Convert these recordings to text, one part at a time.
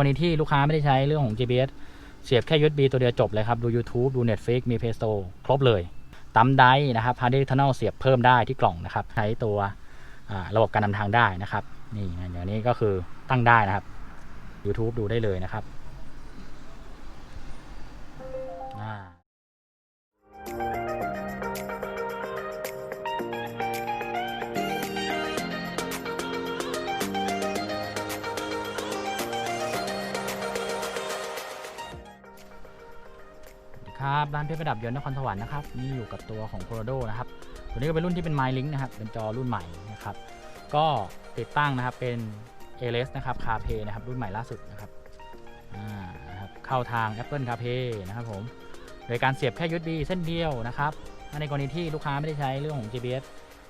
รณีที่ลูกค้าไม่ได้ใช้เรื่องของ GPS เสียบแค่ USB ตัวเดียวจบเลยครับ ดู YouTube ดู Netflix มี Play Store ครบเลยตั้มได้นะครับ Hard Disk Internal เสียบเพิ่มได้ที่กล่องนะครับ ใช้ตัวระบบการนำทางได้นะครับ นี่นะอย่างนี้ก็คือตั้งได้นะครับ YouTube ดูได้เลยนะครับ ครับร้านเพชรประดับยนต์นครสวรรค์นะครับนี่อยู่กับตัวของ Colorado นะครับตัวนี้ก็เป็นรุ่นที่เป็น My Link นะครับเป็นจอรุ่นใหม่นะครับก็ติดตั้งนะครับเป็น a l s นะครับ CarPlay นะครับรุ่นใหม่ล่าสุดนะครับอ่านะครับเข้าทาง Apple CarPlay นะครับผมโดยการเสียบแค่ USB เส้นเดียวนะครับในกรณีที่ลูกค้าไม่ได้ใช้เรื่องของ GPS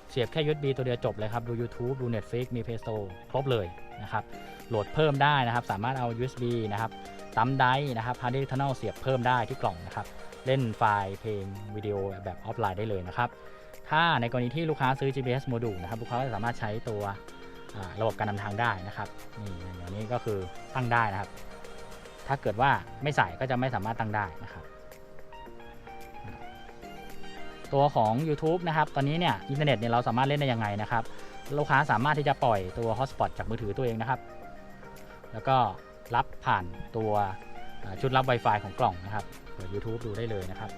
เสียบแค่ USB ตัวเดียวจบเลยครับดู YouTube ดู Netflix มี Play Store ครบเลยนะครับโหลดเพิ่มได้นะครับ สามารถเอา USB นะครับ ตั้มไดนะครับ Hard Disk Internal เสียบเพิ่มได้ที่กล่องนะครับ เล่นไฟล์เพลงวิดีโอแบบออฟไลน์ได้เลยนะครับ ถ้าในกรณีที่ลูกค้าซื้อ GPS Module นะครับลูกค้าก็สามารถใช้ตัวระบบการนำทางได้นะครับนี่อย่างนี้ก็คือตั้งได้นะครับ ถ้าเกิดว่าไม่ใส่ก็จะไม่สามารถตั้งได้นะครับ ตัวของ YouTube นะครับ ตอนนี้เนี่ยอินเทอร์เน็ตเนี่ยเราสามารถเล่นได้ยังไงนะครับ ลูกค้าสามารถที่จะปล่อยตัว Hotspot จากมือถือตัวเองนะครับ แล้วก็ รับผ่านตัวชุดรับ Wi-Fi ของกล่องนะครับเปิด YouTube ดูได้เลยนะครับ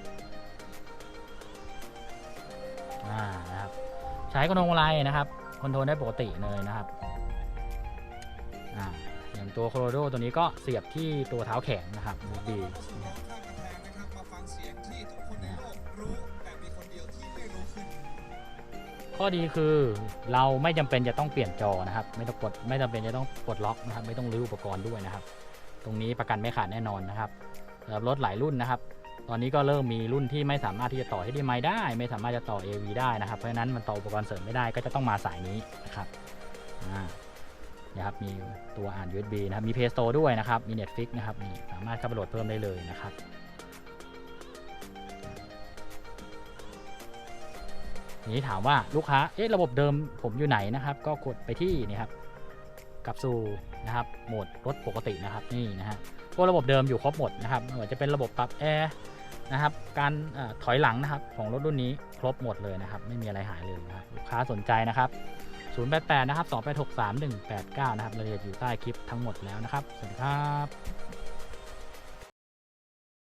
อ่านะครับ ใช้คอนโทรลอะไรนะครับคอนโทรลได้ปกติเลยนะครับอ่าอย่างตัวโคโรโดตัวนี้ก็เสียบที่ตัวเท้าแขนนะครับดีนะครับ ข้อดีคือเราไม่จำเป็นจะต้องเปลี่ยนจอนะครับ ไม่ต้องกดไม่จำเป็นจะต้องปลดล็อกนะครับ ไม่ต้องรื้ออุปกรณ์ด้วยนะครับ ตรงนี้ประกันไม่ขาดแน่นอนนะครับสำหรับรถหลายรุ่นนะครับ ตอนนี้ก็เริ่มมีรุ่นที่ไม่สามารถที่จะต่อ HDMI ได้ ไม่สามารถจะต่อ AV ได้นะครับ เพราะฉะนั้นมันต่ออุปกรณ์เสริมไม่ได้ก็จะต้องมาสายนี้นะครับอ่านะครับมีตัวอ่าน USB นะครับมี Play Store ด้วยนะครับมี Netflix นะครับนี่สามารถเข้าไปโหลดเพิ่มได้เลยนะครับ นี้ถามว่าลูกค้า เอ๊ะ ระบบเดิมผมอยู่ไหนนะครับ ก็กดไปที่นี่ครับ กลับสู่นะครับ โหมดรถปกตินะครับ นี่นะฮะพวกระบบเดิมอยู่ครบหมดนะครับไม่ว่าจะเป็นระบบปรับแอร์นะครับ การอถอยหลังนะครับของรถรุ่นนี้ครบหมดเลยนะครับ ไม่มีอะไรหายเลยนะครับ ลูกค้าสนใจนะครับ 088 นะครับ 286 3189 นะครับรายละเอียดอยู่ใต้คลิปทั้งหมดแล้วนะครับ สวัสดีครับ